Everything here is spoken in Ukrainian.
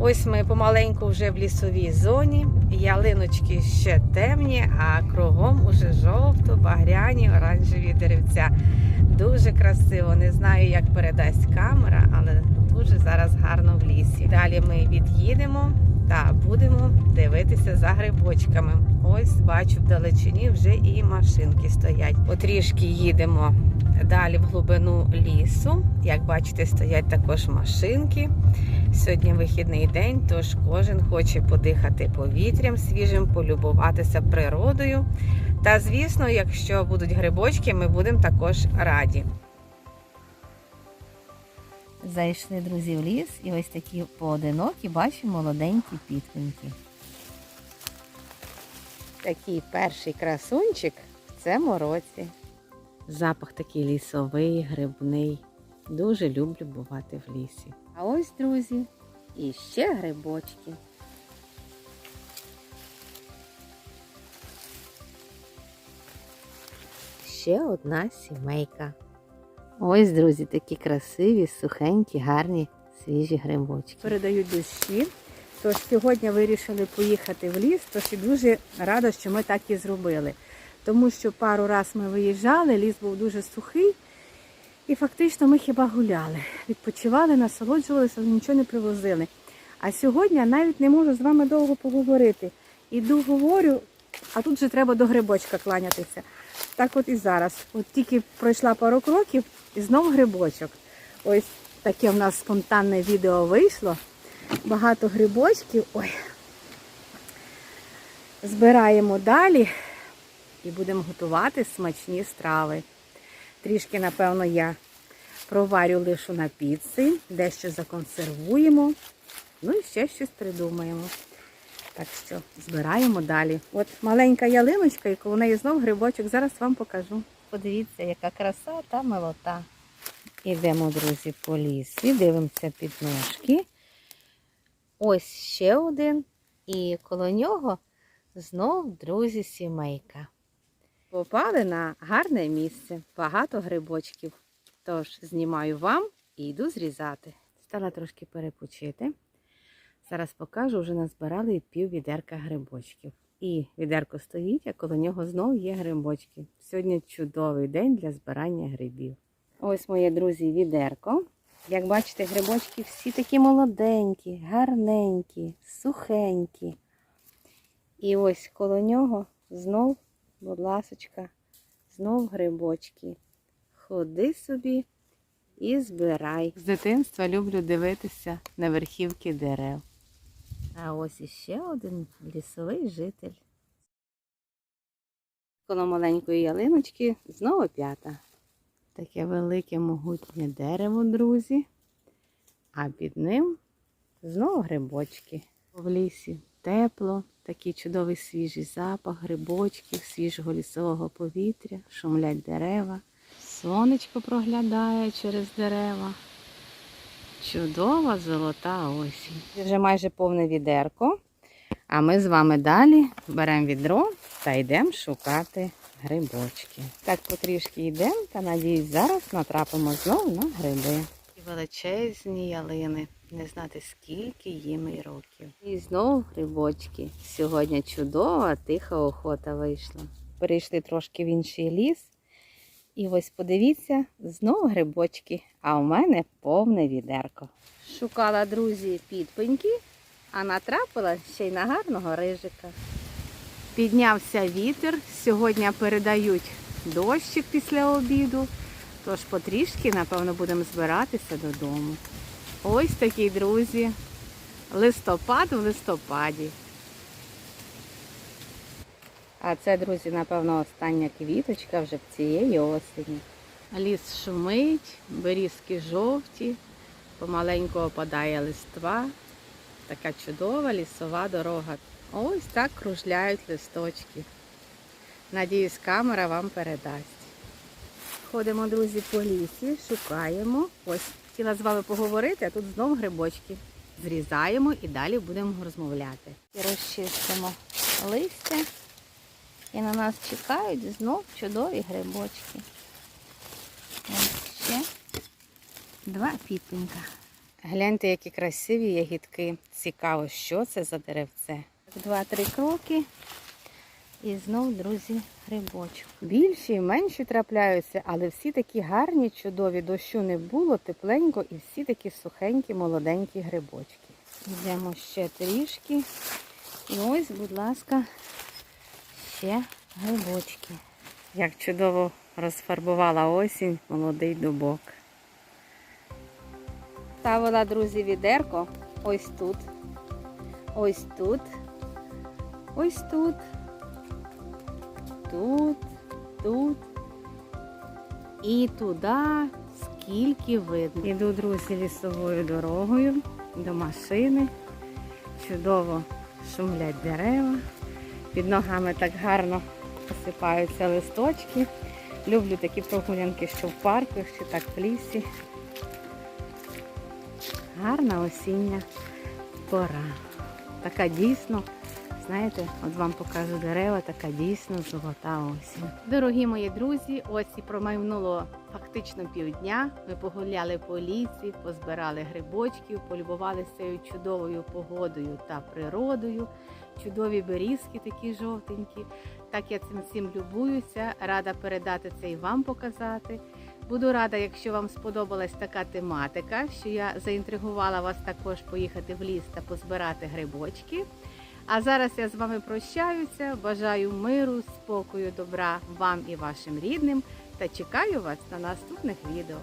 Ось ми помаленьку вже в лісовій зоні. Ялиночки ще темні, а кругом уже жовто, багряні, оранжеві деревця. Дуже красиво. Не знаю, як передасть камера, але дуже зараз гарно в лісі. Далі ми від'їдемо та будемо дивитися за грибочками. Ось бачу вдалечині вже і машинки стоять. Потрішки їдемо далі в глибину лісу. Як бачите, стоять також машинки. Сьогодні вихідний день, тож кожен хоче подихати повітрям свіжим, полюбуватися природою. Та звісно, якщо будуть грибочки, ми будемо також раді. Зайшли друзі в ліс і ось такі поодинокі, бачимо, молоденькі підкуньки. Такий перший красунчик в цьому році. Запах такий лісовий, грибний. Дуже люблю бувати в лісі. А ось, друзі, і ще грибочки. Ще одна сімейка. Ось, друзі, такі красиві, сухенькі, гарні, свіжі грибочки. Передають дощі. Тож сьогодні вирішили поїхати в ліс, тож і дуже рада, що ми так і зробили. Тому що пару раз ми виїжджали, ліс був дуже сухий, і фактично ми хіба гуляли, відпочивали, насолоджувалися, але нічого не привозили. А сьогодні навіть не можу з вами довго поговорити. Іду, говорю, а тут же треба до грибочка кланятися. Так от і зараз. От тільки пройшла пару кроків і знов грибочок. Ось таке в нас спонтанне відео вийшло. Багато грибочків. Ой. Збираємо далі і будемо готувати смачні страви. Трішки, напевно, я проварю лишу на піци, дещо законсервуємо. Ну і ще щось придумаємо. Так що збираємо далі. От маленька ялиночка, і коло неї знов грибочок. Зараз вам покажу. Подивіться, яка краса та милота. Ідемо, друзі, по лісі, дивимося під ножки. Ось ще один. І коло нього знов, друзі, сімейка. Попали на гарне місце, багато грибочків. Тож знімаю вам і йду зрізати. Стала трошки перепочити. Зараз покажу, вже назбирали пів відерка грибочків. І відерко стоїть, а коло нього знову є грибочки. Сьогодні чудовий день для збирання грибів. Ось моє друзі, відерко. Як бачите, грибочки всі такі молоденькі, гарненькі, сухенькі. І ось коло нього знов, будь ласочка, знов грибочки. Ходи собі і збирай. З дитинства люблю дивитися на верхівки дерев. А ось іще один лісовий житель. Коло маленької ялиночки знову п'ята. Таке велике могутнє дерево, друзі. А під ним знову грибочки. В лісі тепло, такий чудовий свіжий запах грибочків, свіжого лісового повітря, шумлять дерева. Сонечко проглядає через дерева. Чудова золота осінь. Вже майже повне відерко. А ми з вами далі беремо відро та йдемо шукати грибочки. Так потрішки йдемо та надіюсь, зараз натрапимо знову на гриби. І величезні ялини. Не знати, скільки їм і років. І знову грибочки. Сьогодні чудова, тиха охота вийшла. Перейшли трошки в інший ліс. І ось подивіться, знову грибочки, а у мене повне відерко. Шукала друзі підпеньки, а натрапила ще й на гарного рижика. Піднявся вітер. Сьогодні передають дощик після обіду, тож потрішки, напевно, будемо збиратися додому. Ось такі друзі. Листопад в листопаді. А це, друзі, напевно, остання квіточка вже в цієї осені. Ліс шумить, берізки жовті, помаленьку опадає листва. Така чудова лісова дорога. Ось так кружляють листочки. Надіюсь, камера вам передасть. Ходимо, друзі, по лісі, шукаємо. Ось хотіла з вами поговорити, а тут знову грибочки. Зрізаємо і далі будемо розмовляти. Розчистимо листя. І на нас чекають знов чудові грибочки. Ось ще два підпенька. Гляньте, які красиві ягідки. Цікаво, що це за деревце. Два-три кроки. І знов, друзі, грибочок. Більші і менші трапляються, але всі такі гарні, чудові. Дощу не було, тепленько і всі такі сухенькі, молоденькі грибочки. Йдемо ще трішки. І ось, будь ласка, ще грибочки. Як чудово розфарбувала осінь молодий дубок. Ставила, друзі, відерко ось тут, ось тут, ось тут, тут, тут і туди, скільки видно. Іду, друзі, лісовою дорогою до машини. Чудово шумлять дерева. Під ногами так гарно посипаються листочки. Люблю такі прогулянки, що в парку, що так в лісі. Гарна осіння пора. Така дійсно, знаєте, от вам покажу дерева, така дійсно золота осінь. Дорогі мої друзі, ось і промайнуло фактично півдня. Ми погуляли по лісі, позбирали грибочків, полюбувалися цією чудовою погодою та природою. Чудові берізки такі жовтенькі. Так я цим всім любуюся. Рада передати це і вам показати. Буду рада, якщо вам сподобалась така тематика, що я заінтригувала вас також поїхати в ліс та позбирати грибочки. А зараз я з вами прощаюся. Бажаю миру, спокою, добра вам і вашим рідним та чекаю вас на наступних відео.